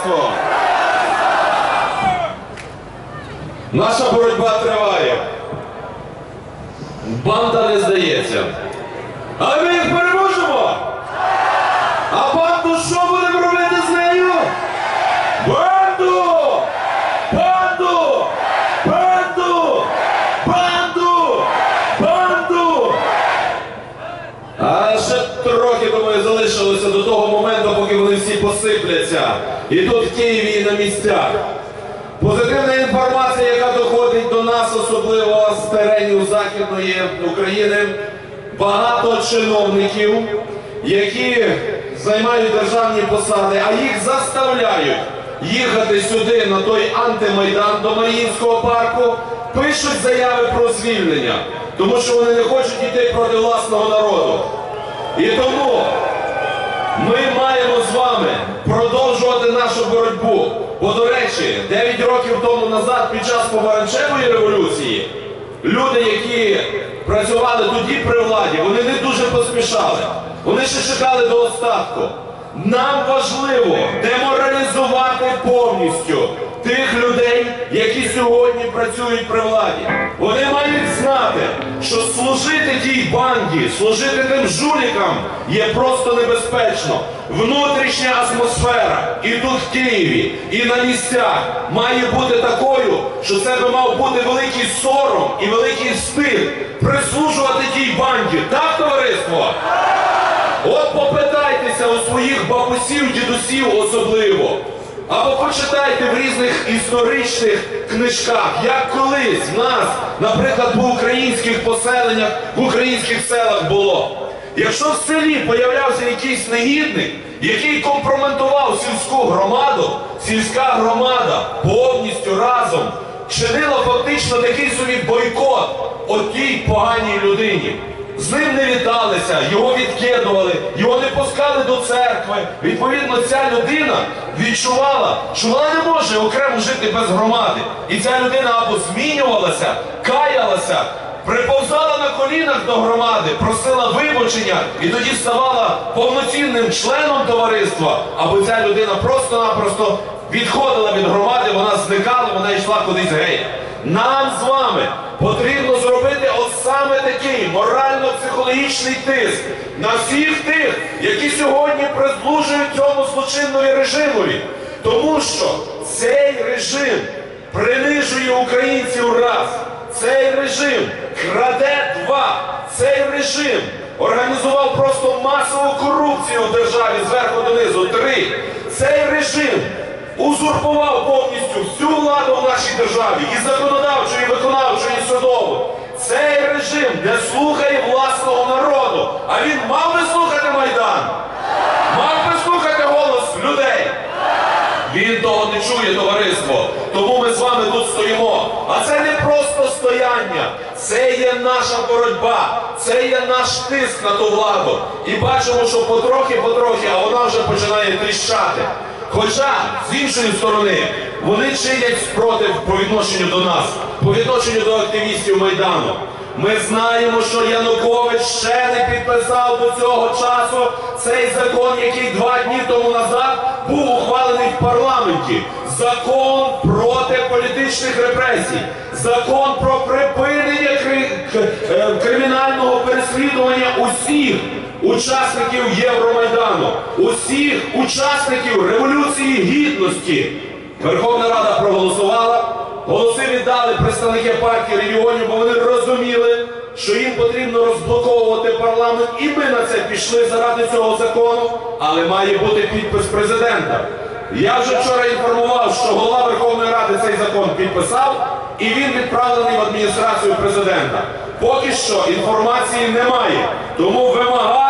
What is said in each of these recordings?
товариство! Наша боротьба триває. Банда не здається. Але ми їх переможемо! А банду що будемо робити з нею? Банду! Банду! Банду! Банду! Банду! А ще трохи, думаю, залишилося до того моменту, поки вони всі посипляться. І тут в Києві і на місцях. Позитивна інформація, яка доходить до нас, особливо з теренів Західної України, багато чиновників, які займають державні посади, а їх заставляють їхати сюди на той антимайдан до Маріїнського парку, пишуть заяви про звільнення, тому що вони не хочуть йти проти власного народу. І тому ми маємо з вами продовжувати нашу боротьбу. Бо, до речі, 9 років тому назад, під час помаранчевої революції, люди, які працювали тоді при владі, вони не дуже поспішали. Вони ще чекали до остатку. Нам важливо деморалізувати повністю тих людей, які сьогодні працюють при владі. Вони мають знати, що служити тій банді, служити тим жулікам є просто небезпечно. Внутрішня атмосфера і тут в Києві, і на місцях має бути такою, що це би мав бути великий сором і великий стид прислужувати тій банді. Так, товариство? От попитайтеся у своїх бабусів, дідусів особливо. Або почитайте в різних історичних книжках, як колись в нас, наприклад, в українських поселеннях, в українських селах було. Якщо в селі появлявся якийсь негідник, який компрометував сільську громаду, сільська громада повністю разом чинила фактично такий собі бойкот отій поганій людині. З ним не віталися, його відкидували, його не пускали до церкви. Відповідно, ця людина відчувала, що вона не може окремо жити без громади. І ця людина або змінювалася, каялася, приповзала на колінах до громади, просила вибачення і тоді ставала повноцінним членом товариства, або ця людина просто-напросто відходила від громади, вона зникала, вона йшла кудись геть. Нам з вами потрібно зробити от саме такий морально-психологічний тиск на всіх тих, які сьогодні прислужують цьому злочинному режимові. Тому що цей режим принижує українців раз, цей режим краде два, цей режим організував просто масову корупцію в державі зверху донизу. Три. Цей режим узурпував повністю всю владу в нашій державі і законодавчу, і виконавчу, і судову. Цей режим не слухає власного народу. А він мав би слухати Майдан? Мав би слухати голос людей? Він того не чує, товариство. Тому ми з вами тут стоїмо. А це не просто стояння, це є наша боротьба, це є наш тиск на ту владу. І бачимо, що потрохи-потрохи, а вона вже починає тріщати. Хоча, з іншої сторони, вони чинять спротив по відношенню до нас, по відношенню до активістів Майдану. Ми знаємо, що Янукович ще не підписав до цього часу цей закон, який два дні тому назад був ухвалений в парламенті. Закон проти політичних репресій, закон про припинення е, кримінального переслідування усіх учасників Євромайдану, усіх учасників Революції Гідності. Верховна Рада проголосувала, голоси віддали представники партії регіонів, бо вони розуміли, що їм потрібно розблоковувати парламент, і ми на це пішли заради цього закону, але має бути підпис президента. Я вже вчора інформував, що голова Верховної Ради цей закон підписав, і він відправлений в адміністрацію президента. Поки що інформації немає. Тому вимагаємо і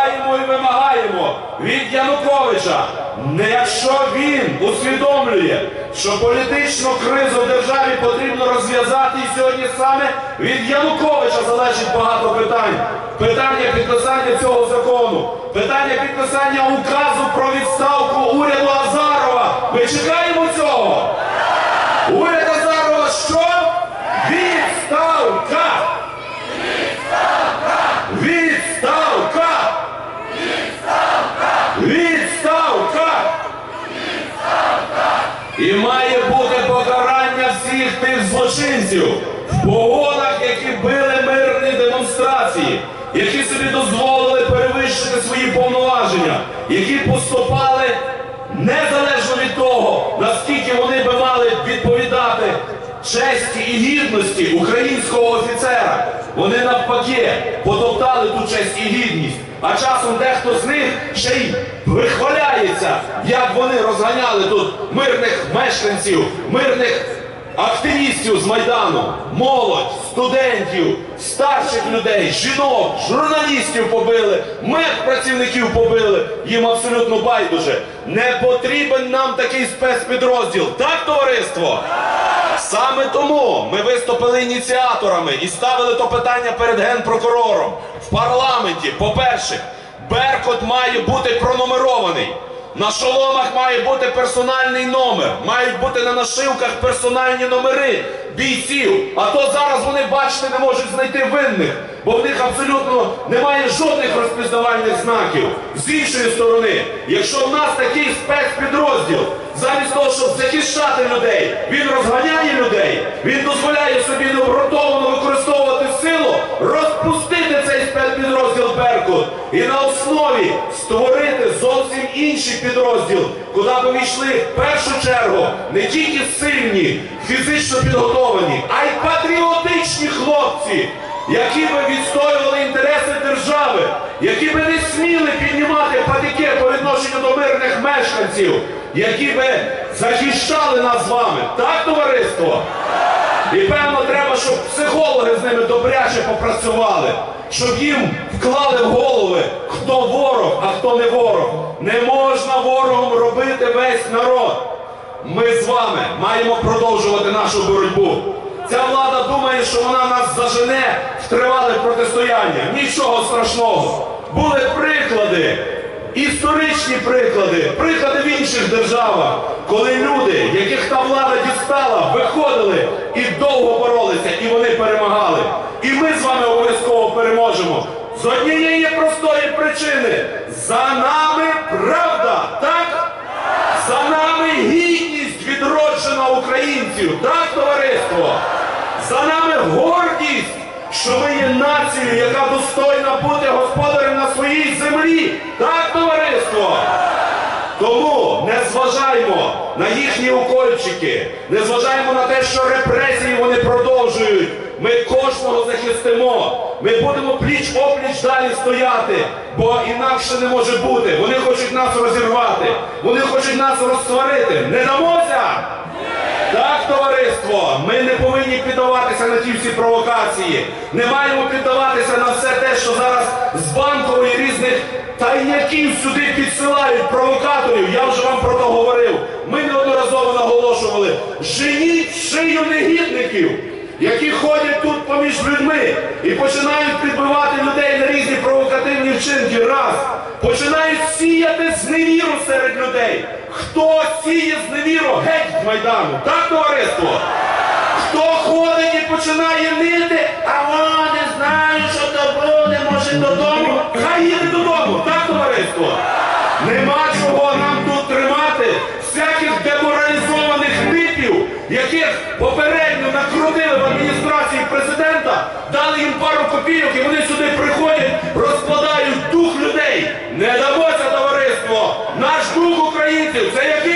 вимагаємо від Януковича, не якщо він усвідомлює, що політичну кризу в державі потрібно розв'язати, і сьогодні саме від Януковича залежить багато питань. Питання підписання цього закону, питання підписання указу про відставку уряду Азарова. Ми чекаємо цього. Уряд Азарова що? Відставка! Відставка! І має бути покарання всіх тих злочинців в погонах, які били мирні демонстрації, які собі дозволили перевищити свої повноваження, які поступали незалежно від того, наскільки вони би мали відповідати честі і гідності українського офіцера. Вони навпаки потоптали ту честь і гідність. А часом дехто з них ще й вихваляється, як вони розганяли тут мирних мешканців, мирних активістів з Майдану, молодь, студентів, старших людей, жінок, журналістів побили, медпрацівників побили. Їм абсолютно байдуже. Не потрібен нам такий спецпідрозділ. Так, товариство? Саме тому ми виступили ініціаторами і ставили то питання перед генпрокурором в парламенті. По-перше, Беркут має бути пронумерований. На шоломах має бути персональний номер, мають бути на нашивках персональні номери бійців. А то зараз вони, бачите, не можуть знайти винних, бо в них абсолютно немає жодних розпізнавальних знаків. З іншої сторони, якщо в нас такий спецпідрозділ, замість того, щоб захищати людей, він розганяє людей, він дозволяє собі необґрунтовано використовувати силу, розпустити цей спецпідрозділ Беркут і на основі підрозділ, куди б війшли в першу чергу не тільки сильні, фізично підготовані, а й патріотичні хлопці, які би відстоювали інтереси держави, які би не сміли піднімати патики по відношенню до мирних мешканців, які би захищали нас з вами. Так, товариство? І певно, треба, щоб психологи з ними добряче попрацювали, щоб їм вклали в голови, хто ворог, а хто не ворог. Не можна ворогом робити весь народ. Ми з вами маємо продовжувати нашу боротьбу. Ця влада думає, що вона нас зажене в тривале протистояння. Нічого страшного. Були приклади, історичні приклади, приклади в інших державах, коли люди, яких та влада дістала, виходили і довго боролися, і вони перемагали. І ми з вами обов'язково переможемо. З однієї простої причини. За нами правда, так? За нами гідність відроджена українців, так, товариство? За нами гордість, що ми є нацією, яка достойна бути господарем на своїй землі. Так, товариство? Тому не зважаймо на їхні укольчики, не зважаймо на те, що репресії вони продовжують. Ми кожного захистимо. Ми будемо пліч опліч далі стояти, бо інакше не може бути. Вони хочуть нас розірвати, вони хочуть нас розсварити. Не дамося! Так, товариство, ми не повинні піддаватися на ті всі провокації. Не маємо піддаватися на все те, що зараз з банкової різних тайняків сюди підсилають провокаторів. Я вже вам про то говорив. Ми неодноразово наголошували. Женіть шию негідників, які ходять тут поміж людьми і починають підбивати людей на різні провокативні вчинки. Раз. Починають сіяти зневіру серед людей. Хто сіє зневіру? Геть з Майдану. Так, товариство? Хто ходить і починає нити, а вони знають, що то буде, може додому. Хай їде додому, так, товариство? Нема чого нам тут тримати всяких деморалізованих типів, яких попередньо накрутили в адміністрації президента, дали їм пару копійок і вони сюди приходять, розкладають дух людей. Не дух українців, це